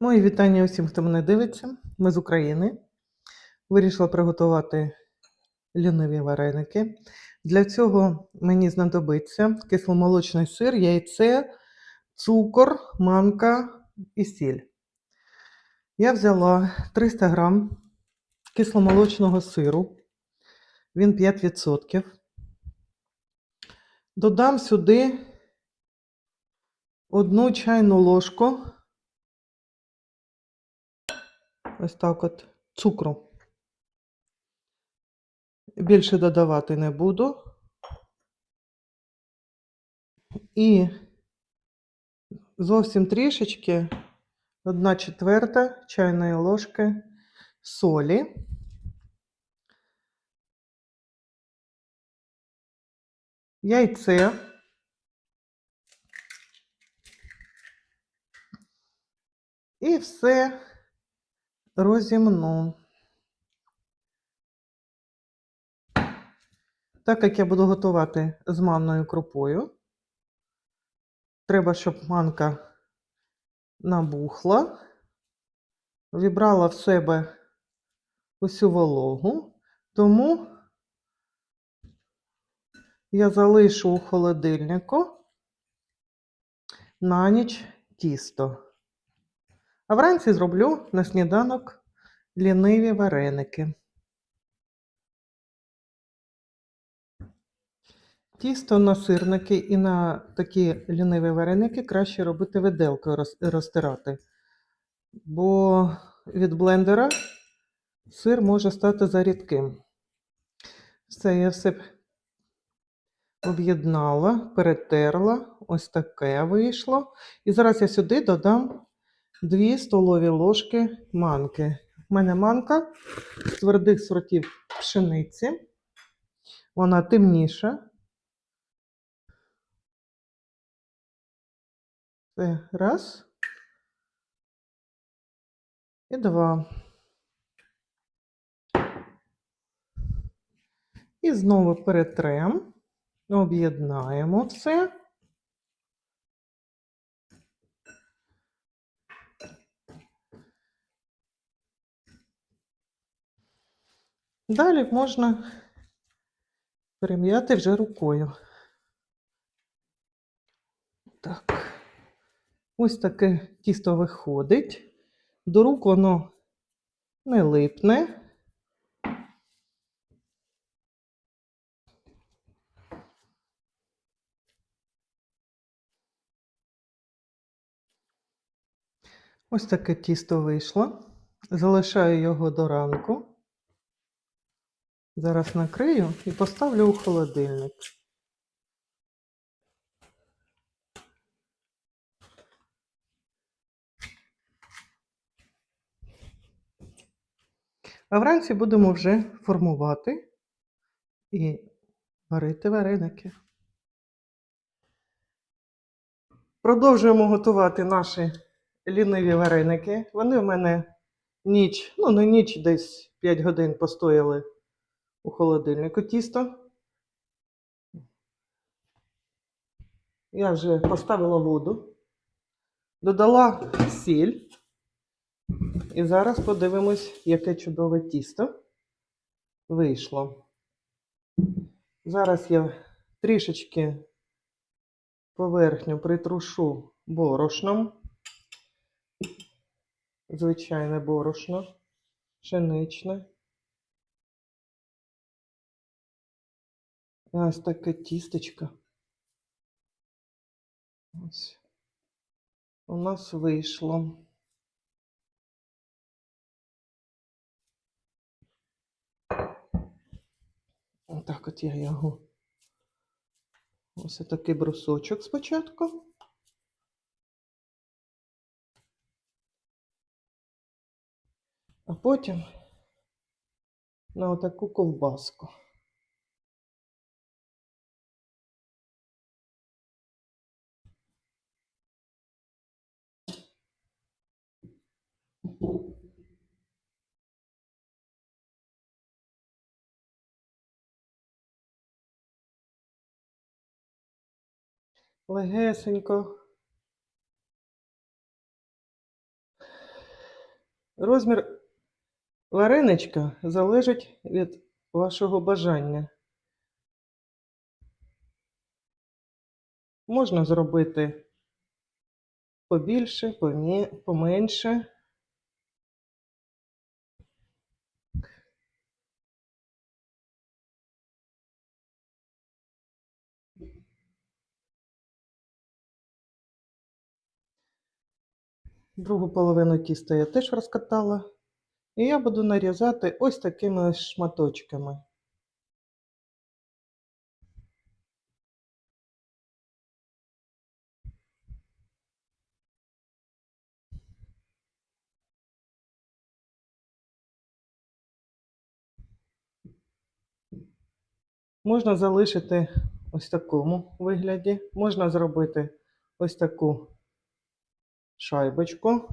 Мої вітання усім, хто мене дивиться. Ми з України. Вирішила приготувати ліниві вареники. Для цього мені знадобиться кисломолочний сир, яйце, цукор, манка і сіль. Я взяла 300 грам кисломолочного сиру. Він 5%. Додам сюди одну чайну ложку ось так от цукру. Більше додавати не буду. І зовсім трішечки, одна четверта чайної ложки солі. Яйце. І все розімну. Так як я буду готувати з манною крупою, треба, щоб манка набухла, вібрала в себе усю вологу, тому я залишу у холодильнику на ніч тісто. А вранці зроблю на сніданок ліниві вареники. Тісто на сирники і на такі ліниві вареники краще робити виделкою розтирати, бо від блендера сир може стати зарідким. Все, я все об'єднала, перетерла, ось таке вийшло. І зараз я сюди додам 2 столові ложки манки. У мене манка з твердих сортів пшениці. Вона темніша. Це раз. І два. І знову перетрем, об'єднаємо все. Далі можна перем'яти вже рукою. Так. Ось таке тісто виходить. До рук воно не липне. Ось таке тісто вийшло. Залишаю його до ранку. Зараз накрию і поставлю у холодильник. А вранці будемо вже формувати і варити вареники. Продовжуємо готувати наші ліниві вареники. Вони в мене ніч, ну не ніч, десь 5 годин постояли у холодильнику тісто. Я вже поставила воду, додала сіль. І зараз подивимось, яке чудове тісто вийшло. Зараз я трішечки поверхню притрушу борошном. Звичайне борошно, пшеничне. Ось таке тістечко. Ось. У нас вийшло. Отак от я його. Ось такий брусочок спочатку. А потім на отаку ковбаску. Легесенько Розмір вареничка залежить від вашого бажання. Можна зробити побільше, поменше. Другу половину тіста я теж розкатала. І я буду нарізати ось такими шматочками. Можна залишити ось такому вигляді. Можна зробити ось таку шайбочку.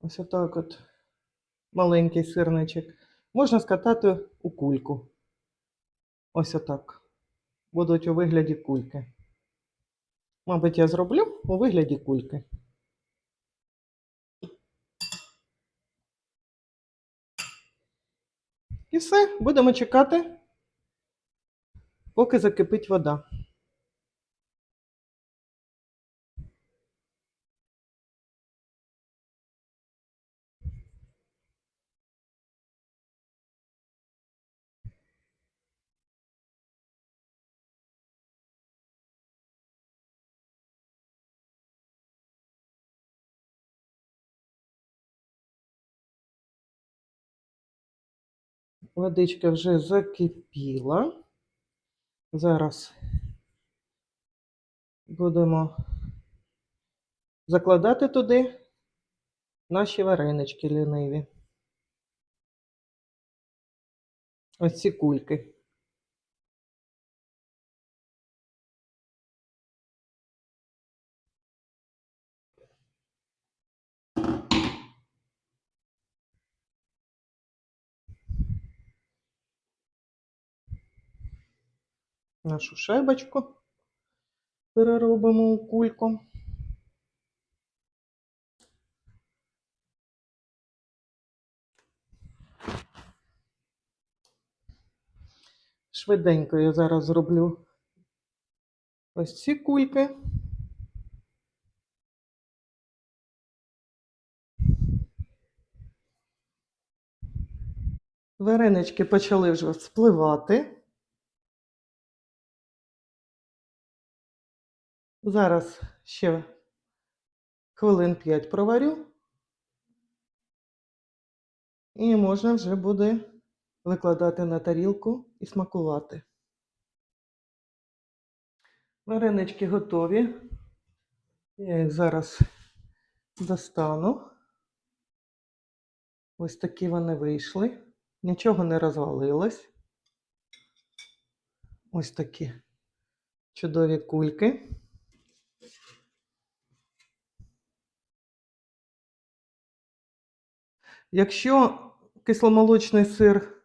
Ось отак от. Маленький сирничок. Можна скатати у кульку. Ось отак. Будуть у вигляді кульки. Мабуть, я зроблю у вигляді кульки. І все, будемо чекати, поки закипить вода. Водичка вже закипіла. Зараз будемо закладати туди наші варенички ліниві. Ось ці кульки. Нашу шайбочку переробимо у кульку. Швиденько я зараз зроблю ось ці кульки. Варенички почали вже спливати. Зараз ще хвилин 5 проварю. І можна вже буде викладати на тарілку і смакувати. Варенички готові. Я їх зараз достану. Ось такі вони вийшли. Нічого не розвалилось. Ось такі чудові кульки. Якщо кисломолочний сир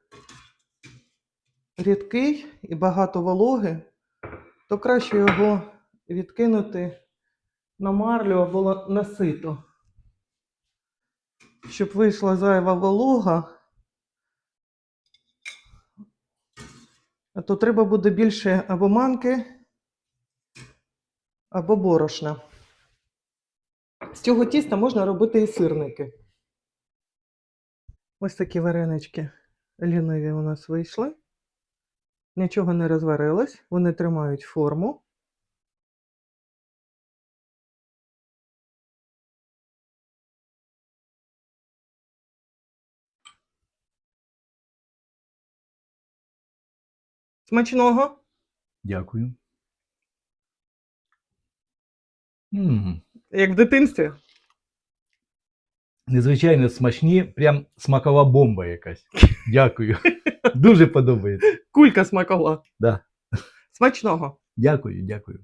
рідкий і багато вологи, то краще його відкинути на марлю або на сито, щоб вийшла зайва волога. А то треба буде більше або манки, або борошна. З цього тіста можна робити і сирники. Ось такі варенички ліниві у нас вийшли. Нічого не розварилось, вони тримають форму. Смачного! Дякую. м Як в дитинстві. Незвичайно смачні, прям смакова бомба якась. Дякую. Дуже подобається. Кулька смакова. Да. Смачного! Дякую, дякую.